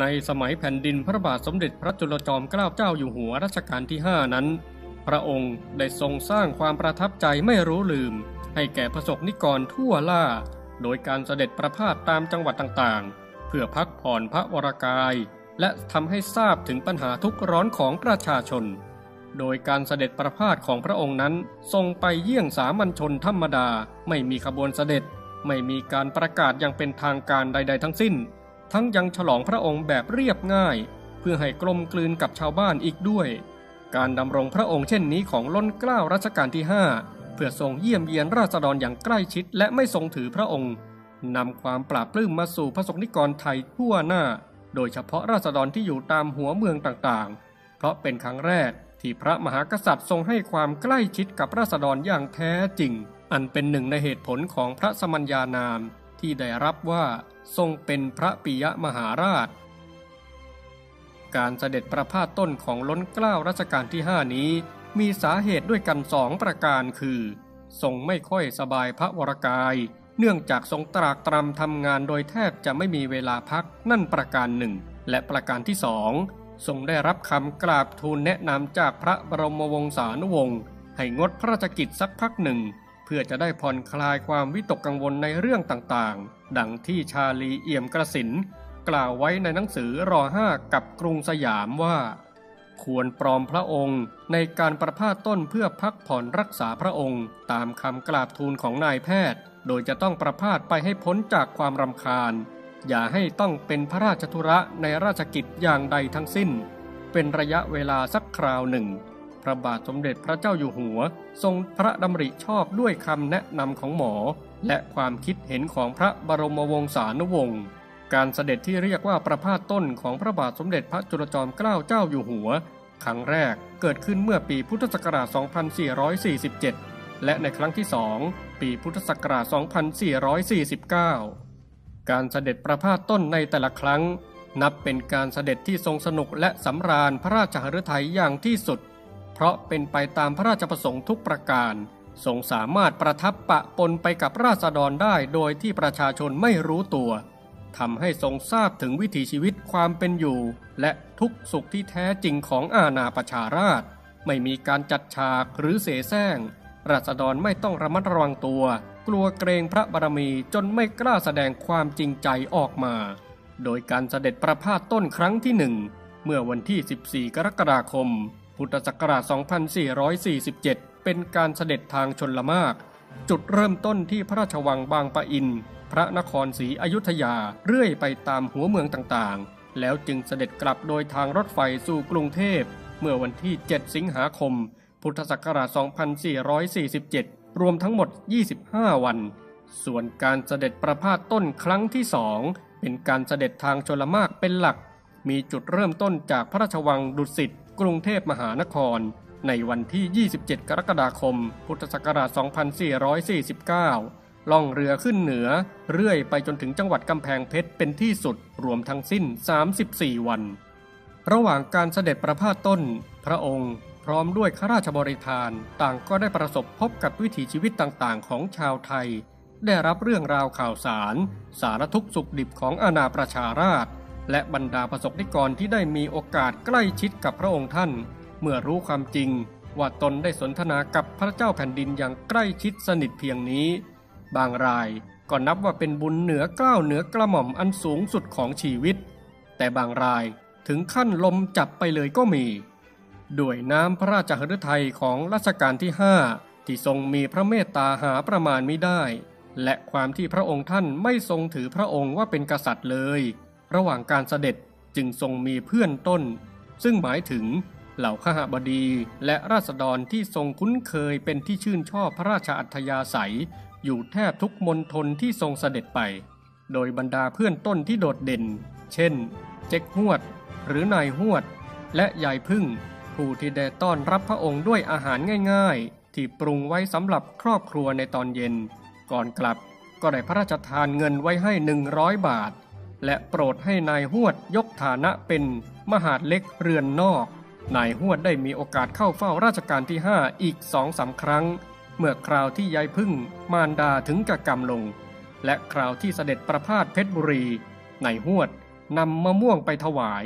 ในสมัยแผ่นดินพระบาทสมเด็จพระจุลจอมเกล้าเจ้าอยู่หัวรัชกาลที่ 5 นั้น พระองค์ได้ทรงสร้างความประทับใจไม่รู้ลืม ให้แก่ประสบนิกรทั่วล่า โดยการเสด็จประพาสตามจังหวัดต่างๆ เพื่อพักผ่อนพระวรกาย และทำให้ทราบถึงปัญหาทุกข์ร้อนของประชาชน โดยการเสด็จประพาสของพระองค์นั้น ทรงไปเยี่ยงสามัญชนธรรมดา ไม่มีขบวนเสด็จ ไม่มีการประกาศอย่างเป็นทางการใด ๆ ทั้งสิ้น ทั้งยังฉลองพระองค์แบบเรียบง่าย เพื่อให้กลมกลืนกับชาวบ้านอีกด้วย การดำรงพระองค์เช่นนี้ของล้นเกล้ารัชกาลที่ 5 เพื่อทรงเยี่ยมเยียนราษฎรอย่างใกล้ชิดและไม่ทรงถือพระองค์นำความปราบปลื้มมาสู่พระสงฆ์นิกรไทยทั่วหน้า โดยเฉพาะราษฎรที่อยู่ตามหัวเมืองต่างๆ เพราะเป็นครั้งแรกที่พระมหากษัตริย์ทรงให้ความใกล้ชิดกับราษฎรอย่างแท้จริง อันเป็นหนึ่งในเหตุผลของพระสมัญญานาม ที่ได้รับว่าทรงเป็นพระปิยมหาราช การเสด็จประพาสต้นของล้นเกล้ารัชกาลที่5นี้มีสาเหตุด้วยกันสองประการคือ ทรงไม่ค่อยสบายพระวรกาย เนื่องจากทรงตรากตรำทำงานโดยแทบจะไม่มีเวลาพักนั่นประการหนึ่ง และประการที่สองทรงได้รับคำกราบทูลแนะนำจากพระบรมวงศานุวงศ์ให้งดพระราชกิจสักพักหนึ่ง เพื่อจะได้ผ่อนคลายความวิตกกังวลในเรื่องต่างๆ ดังที่ชาลีเอี่ยมกระสิน กล่าวไว้ในหนังสือรอห้ากับกรุงสยามว่า ควรปลอมพระองค์ในการประพาสต้นเพื่อพักผ่อนรักษาพระองค์ ตามคำกราบทูลของนายแพทย์ โดยจะต้องประพาสไปให้พ้นจากความรำคาญ อย่าให้ต้องเป็นพระราชธุระในราชกิจอย่างใดทั้งสิ้น เป็นระยะเวลาสักคราวหนึ่ง ระบาทสมเด็จพระเจ้าอยู่หัว ทรงพระดำริชอบด้วยคำแนะนำของหมอ และความคิดเห็นของพระบรมวงศานุวงศ์การเสด็จที่เรียกว่าประพาสต้นของพระบาทสมเด็จพระจุลจอมเกล้าเจ้าอยู่หัว ครั้งแรกเกิดขึ้นเมื่อปีพุทธศักราช 2447 และในครั้งที่สองปีพุทธศักราช 2449 การเสด็จประพาสต้นในแต่ละครั้ง นับเป็นการเสด็จที่ทรงสนุกและสำราญพระราชหฤทัยอย่างที่สุด เพราะเป็นไปตามพระราชประสงค์ทุกประการ ทรงสามารถประทับปะปนไปกับราษฎรได้โดยที่ประชาชนไม่รู้ตัวทำให้ทรงทราบถึงวิถีชีวิตความเป็นอยู่ และทุกสุขที่แท้จริงของอาณาประชาราช ไม่มีการจัดฉากหรือเสแสร้งราษฎรไม่ต้องระมัดระวังตัว กลัวเกรงพระบารมีจนไม่กล้าแสดงความจริงใจออกมา โดยการเสด็จประพาสต้นครั้งที่หนึ่งเมื่อวันที่ 14 กรกฎาคม พุทธศักราช 2447 เป็นการเสด็จทางชนละมาก จุดเริ่มต้นที่พระราชวังบางปะอิน พระนครศรีอยุธยา เรื่อยไปตามหัวเมืองต่างๆ แล้วจึงเสด็จกลับโดยทางรถไฟสู่กรุงเทพ เมื่อวันที่ 7 สิงหาคม พุทธศักราช 2447 รวมทั้งหมด 25 วัน ส่วนการเสด็จประพาสต้นครั้งที่สองเป็นการเสด็จทางชลมากเป็นหลัก มีจุดเริ่มต้นจากพระราชวังดุสิต กรุงเทพมหานคร ในวันที่ 27 กรกฎาคม พุทธศักราช 2449 ล่องเรือขึ้นเหนือ เรื่อยไปจนถึงจังหวัดกำแพงเพชรเป็นที่สุดรวมทั้งสิ้น 34 วัน ระหว่างการเสด็จประพาสต้น พระองค์พร้อมด้วยข้าราชบริพารต่างก็ได้ประสบพบกับวิถีชีวิตต่างๆ ของชาวไทย ได้รับเรื่องราวข่าวสาร สารทุกข์สุขดิบของอาณาประชาราษฎร์ และบรรดาประสบนิกรที่ได้มีโอกาสใกล้ชิดกับพระองค์ท่าน เมื่อรู้ความจริง ว่าตนได้สนทนากับพระเจ้าแผ่นดินอย่างใกล้ชิดสนิทเพียงนี้ บางรายก็นับว่าเป็นบุญเหนือกล้าวเหนือกระหม่อมอันสูงสุดของชีวิต แต่บางรายถึงขั้นลมจับไปเลยก็มี ด้วยน้ำพระราชหฤทัยของรัชกาลที่5ที่ทรงมีพระเมตตาหาประมาณไม่ได้ และความที่พระองค์ท่านไม่ทรงถือพระองค์ว่าเป็นกษัตริย์เลย ระหว่างการเสด็จจึงทรงมีเพื่อนต้น ซึ่งหมายถึงเหล่าขหบดีและราษฎรที่ทรงคุ้นเคยเป็นที่ชื่นชอบพระราชอัธยาศัย อยู่แทบทุกมณฑลที่ทรงเสด็จไป โดยบรรดาเพื่อนต้นที่โดดเด่น เช่น เจ๊กฮวด หรือนายฮวด และยายพึ่ง ผู้ที่ได้ต้อนรับพระองค์ด้วยอาหารง่าย ๆ ที่ปรุงไว้สำหรับครอบครัวในตอนเย็น ก่อนกลับก็ได้พระราชทานเงินไว้ให้หนึ่งร้อยบาท และโปรดให้นายหวดยกฐานะเป็นมหาดเล็กเรือนนอก นายหวดได้มีโอกาสเข้าเฝ้าราชการที่ 5 อีกสองสาครั้ง เมื่อคราวที่ยายพึ่งมารดาถึงกับกรรมลง และคราวที่เสด็จประพาสเพชรบุรี นายหวดนำมะม่วงไปถวาย